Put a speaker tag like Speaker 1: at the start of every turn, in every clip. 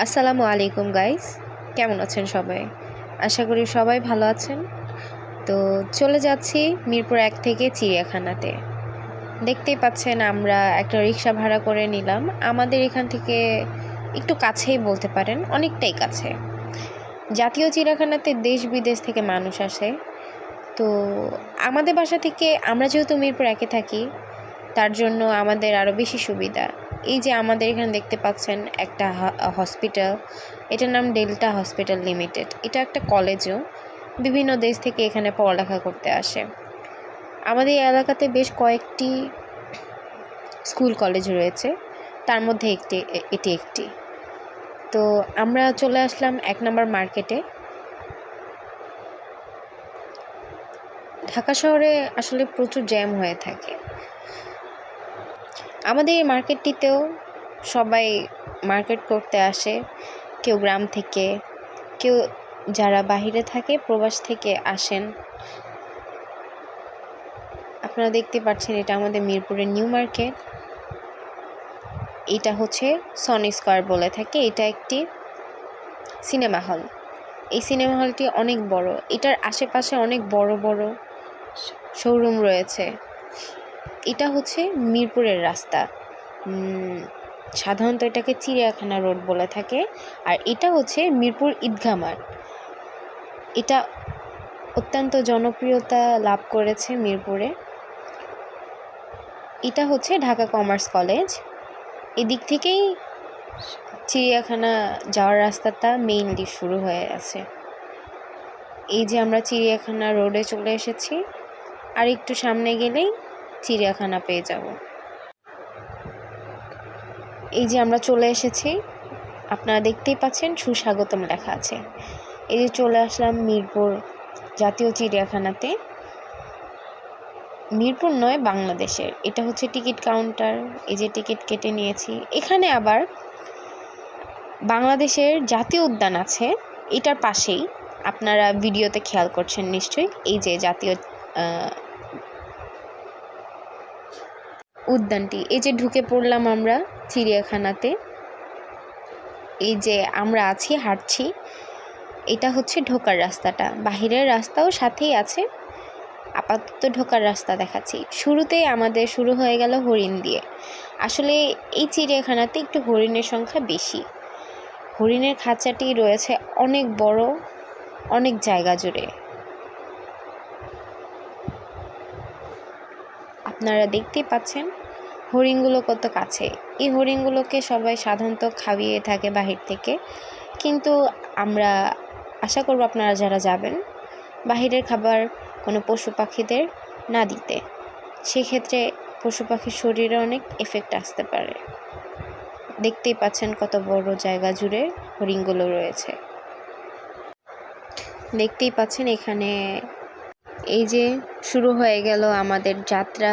Speaker 1: আসসালামু আলাইকুম গাইস কেমন আছেন সবাই? আশা করি সবাই ভালো আছেন। তো চলে যাচ্ছি মিরপুর এক থেকে চিড়িয়াখানাতে। দেখতেই পাচ্ছেন আমরা একটা রিক্সা ভাড়া করে নিলাম। আমাদের এখান থেকে একটু কাছেই বলতে পারেন, অনেকটাই কাছে। জাতীয় চিড়িয়াখানাতে দেশ বিদেশ থেকে মানুষ আসে। তো আমাদের বাসা থেকে আমরা যেহেতু মিরপুর একে থাকি, তার জন্য আমাদের আরও বেশি সুবিধা। এই যে আমাদের এখানে দেখতে পাচ্ছেন একটা হসপিটাল এটার নাম ডেল্টা হসপিটাল লিমিটেড এটা একটা কলেজও বিভিন্ন দেশ থেকে এখানে পড়ালেখা করতে আসে। আমাদের এলাকাতে বেশ কয়েকটি স্কুল কলেজ রয়েছে। তার মধ্যে একটি এটি একটি। তো আমরা চলে আসলাম এক নম্বর মার্কেটে ঢাকা শহরে আসলে প্রচুর জ্যাম হয়ে থাকে। আমাদের এই মার্কেটটিতেও সবাই মার্কেট করতে আসে। কেউ গ্রাম থেকে, কেউ যারা বাহিরে থাকে, প্রবাস থেকে আসেন। আপনারা দেখতে পাচ্ছেন এটা আমাদের মিরপুরের নিউ মার্কেট। এটা হচ্ছে সনি স্কোয়ার বলে থাকে। এটা একটি সিনেমা হল। এই সিনেমা হলটি অনেক বড়। এটার আশেপাশে অনেক বড় বড় শোরুম রয়েছে। এটা হচ্ছে মিরপুরের রাস্তা। সাধারণত এটাকে চিড়িয়াখানা রোড বলে থাকে। আর এটা হচ্ছে মিরপুর ঈদগাহ মাঠ। এটা অত্যন্ত জনপ্রিয়তা লাভ করেছে মিরপুরে। এটা হচ্ছে ঢাকা কমার্স কলেজ। এদিক থেকেই চিড়িয়াখানা যাওয়ার রাস্তাটা মেইনলি শুরু হয়ে আছে এই যে আমরা চিড়িয়াখানা রোডে চলে এসেছি। আর একটু সামনে গেলেই চিড়িয়াখানা পেয়ে যাব। এই যে আমরা চলে এসেছি, আপনারা দেখতেই পাচ্ছেন সুস্বাগতম লেখা আছে। এই যে চলে আসলাম মিরপুর জাতীয় চিড়িয়াখানাতে। মিরপুর নয়, বাংলাদেশের। এটা হচ্ছে টিকিট কাউন্টার, এই যে টিকিট কেটে নিয়েছি। এখানে আবার বাংলাদেশের জাতীয় উদ্যান আছে, এটার পাশেই। আপনারা ভিডিওতে খেয়াল করছেন নিশ্চয়ই, এই যে জাতীয় উদ্যানটি। এই যে ঢুকে পড়লাম আমরা চিড়িয়াখানাতে। এই যে আমরা আছি, হাঁটছি, এটা হচ্ছে ঢোকার রাস্তাটা। বাহিরের রাস্তাও সাথেই আছে। আপাতত ঢোকার রাস্তা দেখাচ্ছি। শুরুতেই আমাদের শুরু হয়ে গেল হরিণ দিয়ে। আসলে এই চিড়িয়াখানাতে একটু হরিণের সংখ্যা বেশি। হরিণের খাঁচাটি রয়েছে অনেক বড়, অনেক জায়গা জুড়ে। আপনারা দেখতেই পাচ্ছেন হরিণগুলো কত কাছে। এই হরিণগুলোকে সবাই সাধারণত খাইয়ে থাকে বাহির থেকে। কিন্তু আমরা আশা করব আপনারা যারা যাবেন বাহিরের খাবার কোনো পশু পাখিদের না দিতে। সেক্ষেত্রে পশু পাখির শরীরে অনেক এফেক্ট আসতে পারে। দেখতেই পাচ্ছেন কত বড় জায়গা জুড়ে হরিণগুলো রয়েছে। দেখতেই পাচ্ছেন এখানে এই যে শুরু হয়ে গেল আমাদের যাত্রা।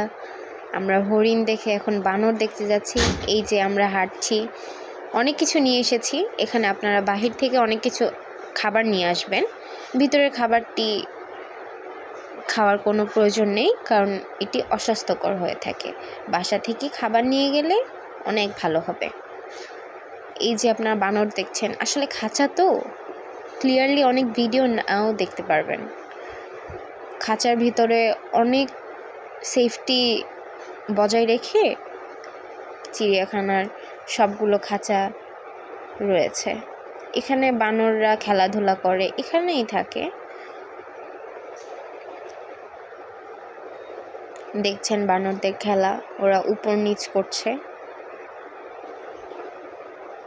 Speaker 1: আমরা হরিণ দেখে এখন বানর দেখতে যাচ্ছি, এই যে আমরা হাঁটছি। অনেক কিছু নিয়ে এসেছি, এখানে আপনারা বাহির থেকে অনেক কিছু খাবার নিয়ে আসবেন। ভিতরের খাবারটি খাওয়ার কোনো প্রয়োজন নেই, কারণ এটি অস্বাস্থ্যকর হয়ে থাকে। বাসা থেকে খাবার নিয়ে গেলে অনেক ভালো হবে। এই যে আপনার বানর দেখছেন, আসলে খাঁচা তো? ক্লিয়ারলি অনেক ভিডিও নাও দেখতে পারবেন। খাঁচার ভিতরে অনেক সেফটি বজায় রেখে চিড়িয়াখানার সবগুলো খাঁচা রয়েছে। এখানে বানররা খেলাধুলা করে, এখানেই থাকে। দেখছেন বানরদের খেলা, ওরা উপর নিচ করছে।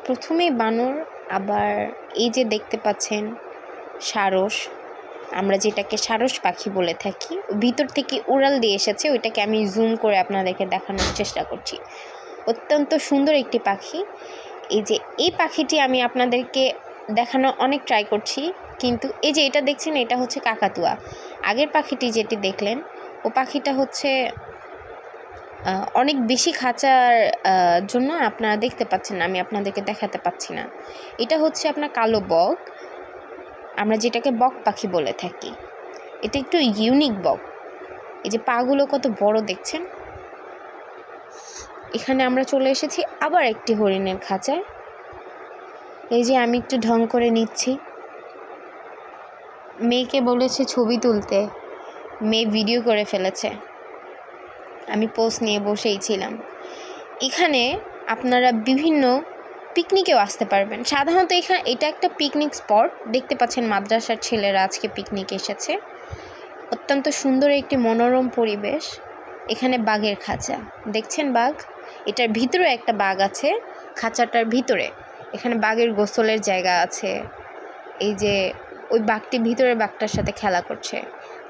Speaker 1: প্রথমেই বানর, আবার এই যে দেখতে পাচ্ছেন, সারস আমরা যেটাকে সারস পাখি বলে থাকি, ভিতর থেকে উড়াল দিয়ে এসেছে, ওইটাকে আমি জুম করে আপনাদেরকে দেখানোর চেষ্টা করছি। অত্যন্ত সুন্দর একটি পাখি। এই যে, এই পাখিটি আমি আপনাদেরকে দেখানো অনেক ট্রাই করছি, কিন্তু এই যে এটা দেখছেন, এটা হচ্ছে কাকাতুয়া। আগের পাখিটি যেটি দেখলেন, ও পাখিটা হচ্ছে অনেক বেশি খাঁচার জন্য আপনারা দেখতে পাচ্ছেন, আমি আপনাদেরকে দেখাতে পাচ্ছি না। এটা হচ্ছে আপনার কালো বক। আমরা যেটাকে বক পাখি বলে থাকি। এটা একটু ইউনিক বক। এই যে পাগুলো কত বড় দেখছেন? এখানে আমরা চলে এসেছি আবার একটি হরিণের খাঁচায়। এই যে আমি একটু ঢং করে নিচ্ছি। মেয়েকে বলেছে ছবি তুলতে। মেয়ে ভিডিও করে ফেলেছে। আমি পোস্ট নিয়ে বসেই ছিলাম। এখানে আপনারা বিভিন্ন পিকনিকেও আসতে পারবেন। সাধারণত এখানে এটা একটা পিকনিক স্পট। দেখতে পাচ্ছেন মাদ্রাসার ছেলেরা আজকে পিকনিক এসেছে। অত্যন্ত সুন্দর একটি মনোরম পরিবেশ। এখানে বাঘের খাঁচা। দেখছেন বাঘ? এটার ভিতরে একটা বাঘ আছে, খাঁচাটার ভিতরে। এখানে বাঘের গোসলের জায়গা আছে। এই যে ওই বাঘটি ভিতরে বাঘটার সাথে খেলা করছে।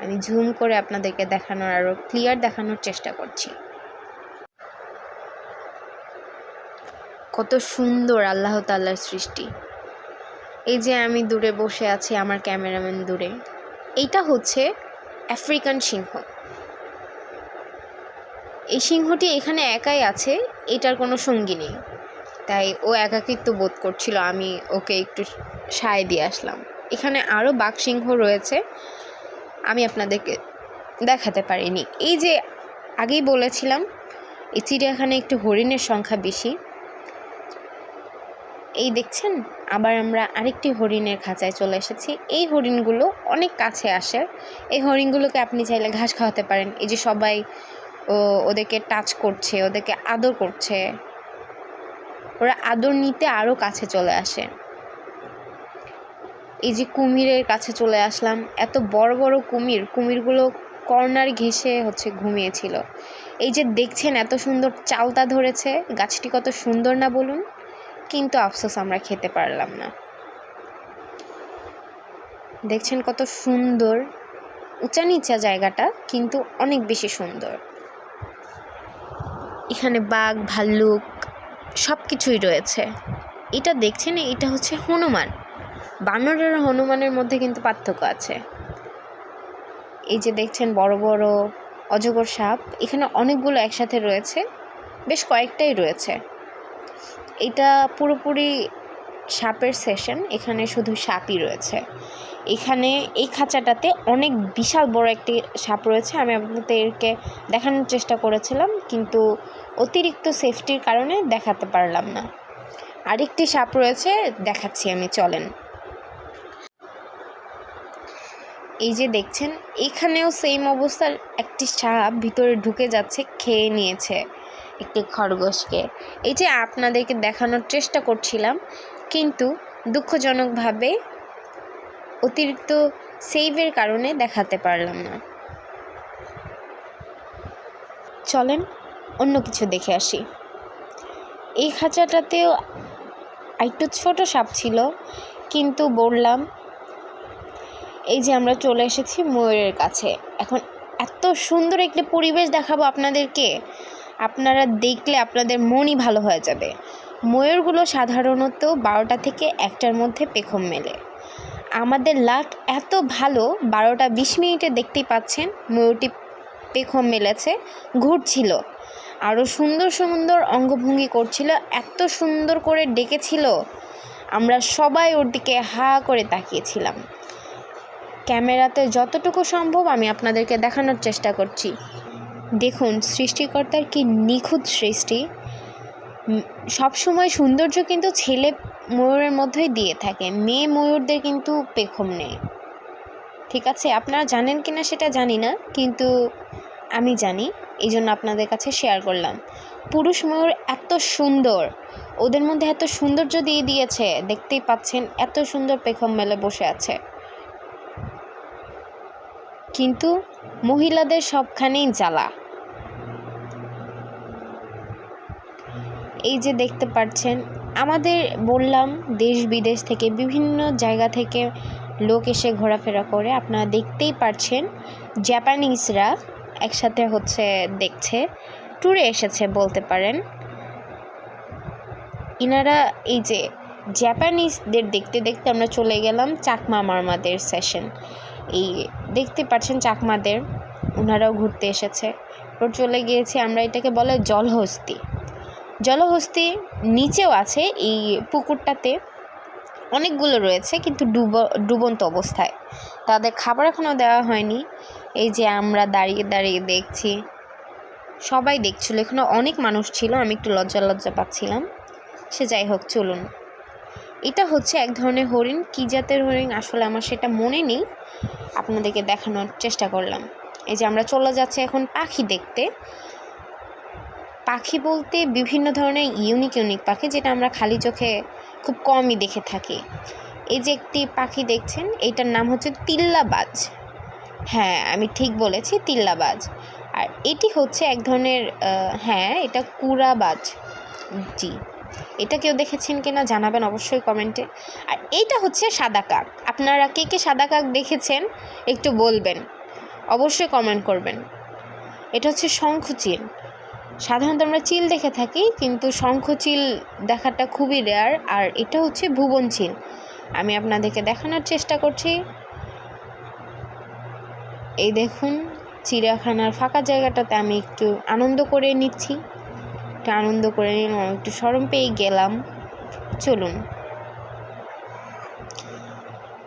Speaker 1: আমি ঝুম করে আপনাদেরকে দেখানোর আরও ক্লিয়ার দেখানোর চেষ্টা করছি। কত সুন্দর আল্লাহ তাল্লার সৃষ্টি। এই যে আমি দূরে বসে আছি আমার ক্যামেরাম্যান দূরে, এইটা হচ্ছে আফ্রিকান সিংহ। এই সিংহটি এখানে একাই আছে, এটার কোনো সঙ্গী নেই। তাই ও একাকিত্ব বোধ করছিল, আমি ওকে একটু সায় দিয়ে আসলাম। এখানে আরও বাঘ সিংহ রয়েছে, আমি আপনাদেরকে দেখাতে পারিনি। এই যে আগেই বলেছিলাম, এই চিড়িয়াখানে একটু হরিণের সংখ্যা বেশি। এই দেখছেন? আবার আমরা আরেকটি হরিণের খাঁচায় চলে এসেছি। এই হরিণগুলো অনেক কাছে আসে। এই হরিণগুলোকে আপনি চাইলে ঘাস খাওয়াতে পারেন। এই যে সবাই, ও, ওদেরকে টাচ করছে, ওদেরকে আদর করছে। ওরা আদর নিতে আরও কাছে চলে আসে। এই যে কুমিরের কাছে চলে আসলাম। এত বড় বড় কুমির, কুমিরগুলো কর্নার ঘেঁষে হচ্ছে ঘুমিয়েছিল। এই যে দেখছেন এত সুন্দর চালতা ধরেছে। গাছটি কত সুন্দর না বলুন। কিন্তু আফসোস আমরা খেতে পারলাম না। দেখছেন কত সুন্দর উঁচা নিচা জায়গাটা কিন্তু অনেক বেশি সুন্দর। এখানে বাঘ, ভাল্লুক সব কিছুই রয়েছে। এটা দেখছেন, এটা হচ্ছে হনুমান। বানর আর হনুমানের মধ্যে কিন্তু পার্থক্য আছে। এই যে দেখছেন বড় বড় অজগর সাপ, এখানে অনেকগুলো একসাথে রয়েছে, বেশ কয়েকটাই রয়েছে। এটা পুরোপুরি সাপের সেশন এখানে শুধু সাপই রয়েছে। এখানে এই খাঁচাটাতে অনেক বিশাল বড় একটি সাপ রয়েছে, আমি আপনাদেরকে দেখানোর চেষ্টা করেছিলাম, কিন্তু অতিরিক্ত সেফটির কারণে দেখাতে পারলাম না। আরেকটি সাপ রয়েছে, দেখাচ্ছি আমি, চলেন। এই যে দেখছেন, এখানেও সেম অবস্থার একটি সাপ ভিতরে ঢুকে যাচ্ছে, খেয়ে নিয়েছে। একটি খরগোশকে। এই যে আপনাদেরকে দেখানোর চেষ্টা করছিলাম, কিন্তু দুঃখজনকভাবে অতিরিক্ত সেভের কারণে দেখাতে পারলাম না। চলেন অন্য কিছু দেখে আসি। এই খাঁচাটাতেও একটু ছোট সাপ ছিল, কিন্তু বললাম, এই যে আমরা চলে এসেছি ময়ূরের কাছে। এখন এত সুন্দর একটি পরিবেশ দেখাবো আপনাদেরকে। আপনারা দেখলে আপনাদের মনই ভালো হয়ে যাবে। ময়ূরগুলো সাধারণত বারোটা থেকে একটার মধ্যে পেখম মেলে। আমাদের লাক এত ভালো, বারোটা বিশ মিনিটে দেখতেই পাচ্ছেন ময়ূরটি পেখম মেলেছে, ঘুরছিল। আরও সুন্দর সুন্দর অঙ্গভঙ্গি করছিল, এত সুন্দর করে ডেকেছিল। আমরা সবাই ওর দিকে হা করে তাকিয়েছিলাম। ক্যামেরাতে যতটুকু সম্ভব আমি আপনাদেরকে দেখানোর চেষ্টা করছি। দেখুন, সৃষ্টিকর্তার কি নিখুঁত সৃষ্টি। সবসময় সৌন্দর্য কিন্তু ছেলে ময়ূরের মধ্যেই দিয়ে থাকে, মেয়ে ময়ূরদের কিন্তু পেখম নেই। ঠিক আছে, আপনারা জানেন কি না সেটা জানি না, কিন্তু আমি জানি এই জন্য আপনাদের কাছে শেয়ার করলাম। পুরুষ ময়ূর এত সুন্দর, ওদের মধ্যে এত সৌন্দর্য দিয়ে দিয়েছে, দেখতেই পাচ্ছেন এত সুন্দর পেখম মেলে বসে আছে। কিন্তু মহিলাদের সবখানেই জ্বালা। এই যে দেখতে পাচ্ছেন, আমাদের বললাম দেশ বিদেশ থেকে বিভিন্ন জায়গা থেকে লোক এসে ঘোরাফেরা করে। আপনারা দেখতেই পারছেন জাপানিজরা একসাথে হচ্ছে দেখছে ট্যুরে এসেছে বলতে পারেন। ইনারা এই যে জাপানিজদের দেখতে দেখতে আমরা চলে গেলাম চাকমা মারমাদের সেশন এই দেখতে পাচ্ছেন চাকমাদের ওনারাও ঘুরতে এসেছে। ওর চলে গিয়েছি, আমরা এটাকে বলে জলহস্তি। জলহস্তি নিচেও আছে এই পুকুরটাতে। অনেকগুলো রয়েছে কিন্তু ডুব, ডুবন্ত অবস্থায়। তাদের খাবার এখনও দেওয়া হয়নি। এই যে আমরা দাঁড়িয়ে দাঁড়িয়ে দেখছি। সবাই দেখছিল এখানে অনেক মানুষ ছিল, আমি একটু লজ্জা লজ্জা পাচ্ছিলাম। সে যাই হোক, চলুন। এটা হচ্ছে এক ধরনের হরিণ। কী জাতের হরিণ? আসলে আমার সেটা মনে নেই। আপনাদেরকে দেখানোর চেষ্টা করলাম। এই যে আমরা চলে যাচ্ছি এখন পাখি দেখতে। পাখি বলতে বিভিন্ন ধরনের ইউনিক ইউনিক পাখি যেটা আমরা খালি চোখে খুব কমই দেখে থাকি। এই যে একটি পাখি দেখছেন এইটার নাম হচ্ছে তিল্লাবাজ। হ্যাঁ আমি ঠিক বলেছি, তিল্লাবাজ। আর এটি হচ্ছে এক ধরনের হ্যাঁ এটা কুড়াবাজ। জি। এটা কেউ দেখেছেন কিনা জানাবেন অবশ্যই কমেন্টে। আর এইটা হচ্ছে সাদা কাক। আপনারা কে কে সাদা কাক দেখেছেন একটু বলবেন। অবশ্যই কমেন্ট করবেন। এটা হচ্ছে শঙ্খচিল। সাধারণত আমরা চিল দেখে থাকি, কিন্তু শঙ্খচিল দেখাটা খুবই রেয়ার আর এটা হচ্ছে ভুবন চিল। আমি আপনাদেরকে দেখানোর চেষ্টা করছি। এই দেখুন, চিড়িয়াখানার ফাঁকা জায়গাটাতে আমি একটু আনন্দ করে নিচ্ছি। একটু আনন্দ করে নিলাম একটু সরম পেয়ে গেলাম। চলুন।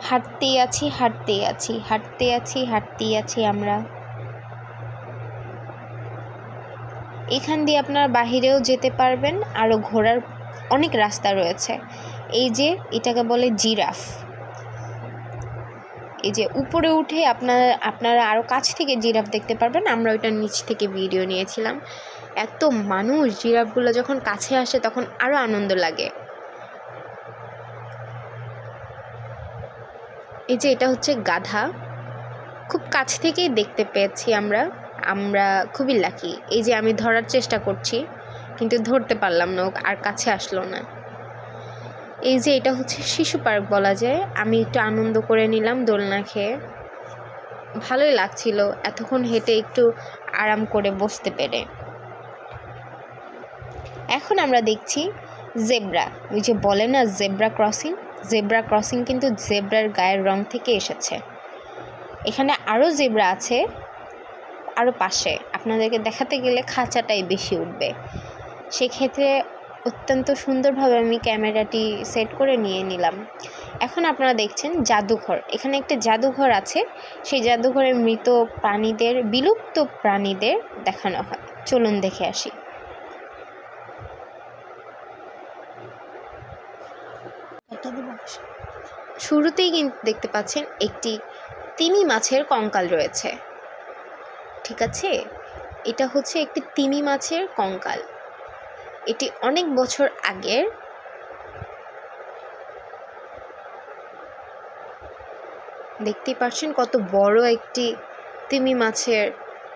Speaker 1: হাঁটতেই আছি হাঁটতেই আছি হাঁটতে আছি, হাঁটতেই আছি আমরা। এখান দিয়ে আপনারা বাহিরেও যেতে পারবেন, আরও ঘোরার অনেক রাস্তা রয়েছে। এই যে এটাকে বলে জিরাফ। এই যে উপরে উঠে আপনারা আপনারা আরও কাছ থেকে জিরাফ দেখতে পারবেন, আমরা ওইটার নিচ থেকে ভিডিও নিয়েছিলাম। এত মানুষ জিরাফগুলো যখন কাছে আসে তখন আরও আনন্দ লাগে। এই যে এটা হচ্ছে গাধা। খুব কাছ থেকেই দেখতে পেয়েছি আমরা। আমরা খুবই লাকি এই যে আমি ধরার চেষ্টা করছি, কিন্তু ধরতে পারলাম না আর কাছে আসলো না। এই যে এটা হচ্ছে শিশু পার্ক বলা যায়, আমি একটু আনন্দ করে নিলাম দোলনা খেয়ে। ভালোই লাগছিল, এতক্ষণ হেঁটে একটু আরাম করে বসতে পেরে। এখন আমরা দেখছি জেব্রা, ওই যে বলে না জেব্রা ক্রসিং? জেব্রা ক্রসিং কিন্তু জেব্রার গায়ের রং থেকে এসেছে। এখানে আরও জেব্রা আছে। আরও পাশে। আপনাদেরকে দেখাতে গেলে খাঁচাটাই বেশি উঠবে। সেক্ষেত্রে অত্যন্ত সুন্দরভাবে আমি ক্যামেরাটি সেট করে নিয়ে নিলাম। এখন আপনারা দেখছেন জাদুঘর। এখানে একটা জাদুঘর আছে। সেই জাদুঘরে মৃত প্রাণীদের, বিলুপ্ত প্রাণীদের দেখানো হয়। চলুন দেখে আসি। শুরুতেই কিন্তু দেখতে পাচ্ছেন একটি তিমি মাছের কঙ্কাল রয়েছে। ঠিক আছে? এটা হচ্ছে একটি তিমি মাছের কঙ্কাল। এটি অনেক বছর আগের দেখতেই পাচ্ছেন কত বড় একটি তিমি মাছের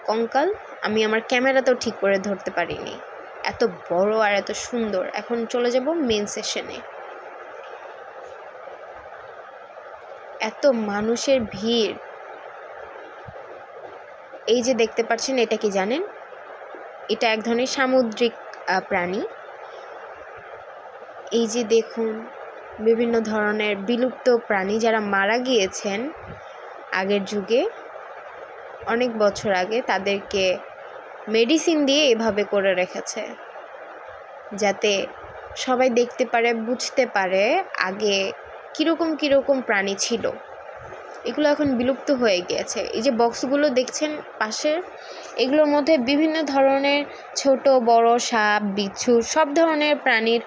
Speaker 1: কঙ্কাল। আমি আমার ক্যামেরাতেও ঠিক করে ধরতে পারিনি। এত বড় আর এত সুন্দর। এখন চলে যাব মেন সেশনে এত মানুষের ভিড়। এই যে দেখতে পাচ্ছেন, এটা কি জানেন? এটা এক ধরনের সামুদ্রিক প্রাণী। এই যে দেখুন, বিভিন্ন ধরনের বিলুপ্ত প্রাণী যারা মারা গিয়েছেন আগের যুগে, অনেক বছর আগে তাদেরকে মেডিসিন দিয়ে এভাবে করে রেখেছে। যাতে সবাই দেখতে পারে, বুঝতে পারে আগে কীরকম কীরকম প্রাণী ছিল। এগুলো এখন বিলুপ্ত হয়ে গিয়েছে। এই যে বক্সগুলো দেখছেন পাশে এগুলোর মধ্যে বিভিন্ন ধরনের ছোট, বড় সাপ, বিচ্ছু সব ধরনের প্রাণীর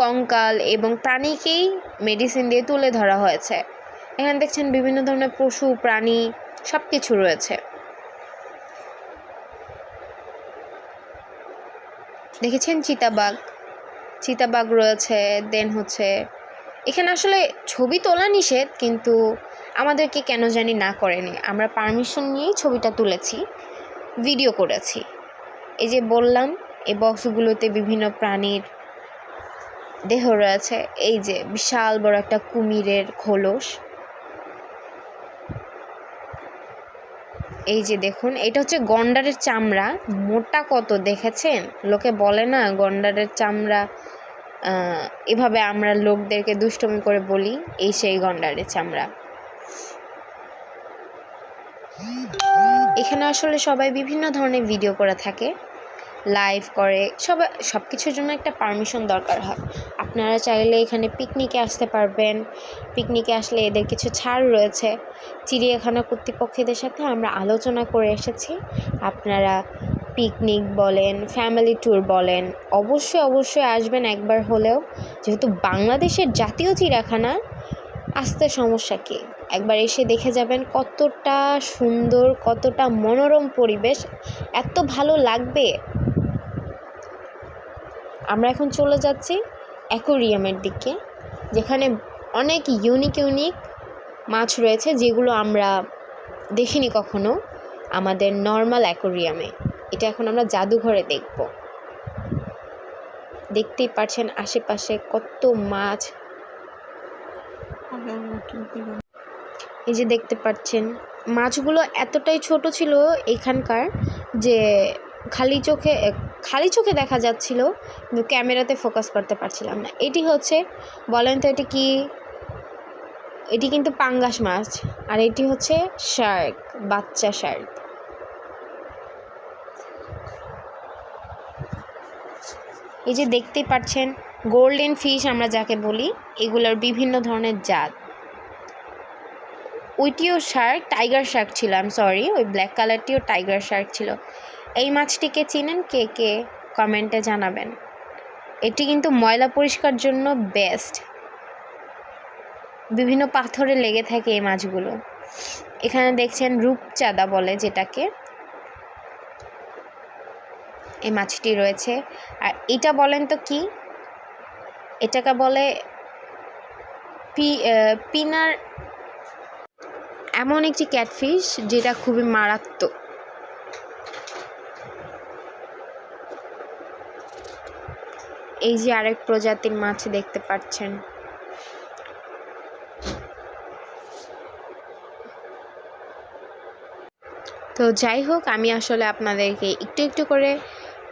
Speaker 1: কঙ্কাল এবং প্রাণীকেই মেডিসিন দিয়ে তুলে ধরা হয়েছে। এখানে দেখছেন বিভিন্ন ধরনের পশু, প্রাণী সব কিছু রয়েছে। দেখেছেন চিতাবাঘ? চিতাবাঘ রয়েছে, দেন হচ্ছে, এখানে আসলে ছবি তোলা নিষেধ, কিন্তু আমাদেরকে কেন জানি না করেনি। আমরা পারমিশন নিয়েই ছবিটা তুলেছি ভিডিও করেছি। এই যে বললাম, এই বক্সগুলোতে বিভিন্ন প্রাণীর দেহ রয়েছে, এই যে বিশাল বড় একটা কুমিরের খোলস। এই যে দেখুন, এটা হচ্ছে গন্ডারের চামড়া। মোটা কত দেখেছেন? লোকে বলে না, গন্ডারের চামড়া এভাবে আমরা লোকদেরকে দুষ্টমি করে বলি, এই সেই গন্ডারের চামড়া। এখানে আসলে সবাই বিভিন্ন ধরনের ভিডিও করে থাকে। লাইভ করে। সবাই সব কিছুর জন্য একটা পারমিশন দরকার হয়। আপনারা চাইলে এখানে পিকনিকে আসতে পারবেন। পিকনিকে আসলে এদের কিছু ছাড় রয়েছে। চিড়িয়াখানা কর্তৃপক্ষদের সাথে আমরা আলোচনা করে এসেছি। আপনারা পিকনিক বলেন ফ্যামিলি ট্যুর বলেন, অবশ্যই অবশ্যই আসবেন একবার হলেও। যেহেতু বাংলাদেশের জাতীয় চিড়িয়াখানা আসতে সমস্যা কী? একবার এসে দেখে যাবেন কতটা সুন্দর, কতটা মনোরম পরিবেশ। এত ভালো লাগবে। আমরা এখন চলে যাচ্ছি অ্যাকোরিয়ামের দিকে, যেখানে অনেক ইউনিক ইউনিক মাছ রয়েছে, যেগুলো আমরা দেখিনি কখনো আমাদের নর্মাল অ্যাকোরিয়ামে এটা এখন আমরা জাদুঘরে দেখব। দেখতেই পাচ্ছেন আশেপাশে কত মাছ এই যে দেখতে পাচ্ছেন, মাছগুলো এতটাই ছোট ছিল এখানকার যে খালি চোখে খালি চোখে দেখা যাচ্ছিল, কিন্তু ক্যামেরাতে ফোকাস করতে পারছিলাম না। এটি হচ্ছে, বলেন তো এটি কি? এটি কিন্তু পাঙ্গাস মাছ, আর এটি হচ্ছে শার্ক, বাচ্চা শার্ক। এই যে দেখতেই পাচ্ছেন গোল্ডেন ফিশ আমরা যাকে বলি, এগুলোর বিভিন্ন ধরনের জাত। ওইটিও শার্ক, টাইগার শার্ক ছিল আম সরি ওই ব্ল্যাক কালারটিও টাইগার শার্ক ছিল। এই মাছটিকে চিনেন? কে কে কমেন্টে জানাবেন। এটি কিন্তু ময়লা পরিষ্কার জন্য বেস্ট বিভিন্ন পাথরে লেগে থাকে এই মাছগুলো। এখানে দেখছেন রূপচাঁদা বলে যেটাকে। এই মাছটি রয়েছে। আর এটা বলেন তো কি? এটাকে বলে পি পিনার এমন একটি ক্যাটফিশ যেটা খুবই মারাত্মক। এই যে আরেক প্রজাতির মাছ দেখতে পাচ্ছেন। তো যাই হোক, আমি আসলে আপনাদেরকে একটু একটু করে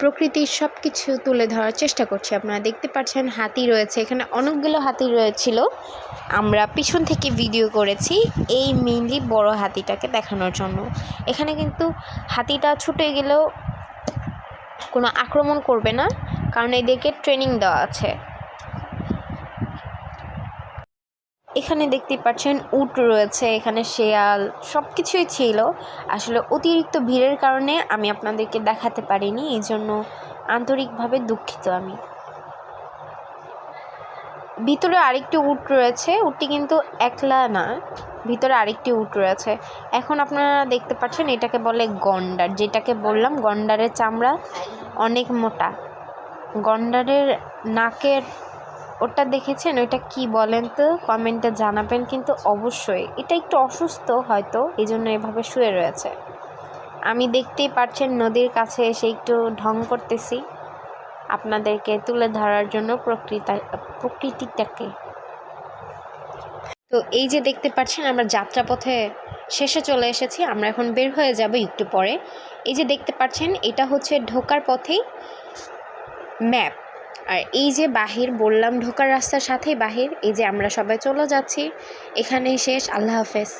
Speaker 1: প্রকৃতির সব কিছু তুলে ধরার চেষ্টা করছি। আপনারা দেখতে পাচ্ছেন হাতি রয়েছে। এখানে অনেকগুলো হাতি রয়েছিল। আমরা পিছন থেকে ভিডিও করেছি এই মেইনলি বড় হাতিটাকে দেখানোর জন্য। এখানে কিন্তু হাতিটা ছুটে গেলেও কোনো আক্রমণ করবে না, কারণ এদেরকে ট্রেনিং দেওয়া আছে। এখানে দেখতে পাচ্ছেন উট রয়েছে, এখানে শেয়াল সব কিছুই ছিল। আসলে অতিরিক্ত ভিড়ের কারণে আমি আপনাদেরকে দেখাতে পারিনি এই জন্য আন্তরিকভাবে দুঃখিত আমি। ভিতরে আরেকটি উট রয়েছে, উটটি কিন্তু একলা না, ভিতরে আরেকটি উট রয়েছে। এখন আপনারা দেখতে পাচ্ছেন এটাকে বলে গন্ডার, যেটাকে বললাম গন্ডারের চামড়া অনেক মোটা। গন্ডারের নাকের ওটা দেখেছেন? ওইটা কি বলেন তো? কমেন্টে জানাবেন, কিন্তু অবশ্যই। এটা একটু অসুস্থ হয়তো এই জন্য এভাবে শুয়ে রয়েছে। আমি দেখতেই পারছেন নদীর কাছে এসে একটু ঢং করতেছি। আপনাদেরকে তুলে ধরার জন্য প্রকৃতি, প্রকৃতিটাকে। তো এই যে দেখতে পাচ্ছেন, আমরা যাত্রাপথে শেষে চলে এসেছি। আমরা এখন বের হয়ে যাব একটু পরে। এই যে দেখতে পাচ্ছেন, এটা হচ্ছে ঢোকার পথেই ম্যাপ। আর এই যে বাহির বললাম ঢোকার রাস্তার সাথেই বাহির, এই যে আমরা সবাই চলে যাচ্ছি। এখানেই শেষ, আল্লাহ হাফেজ।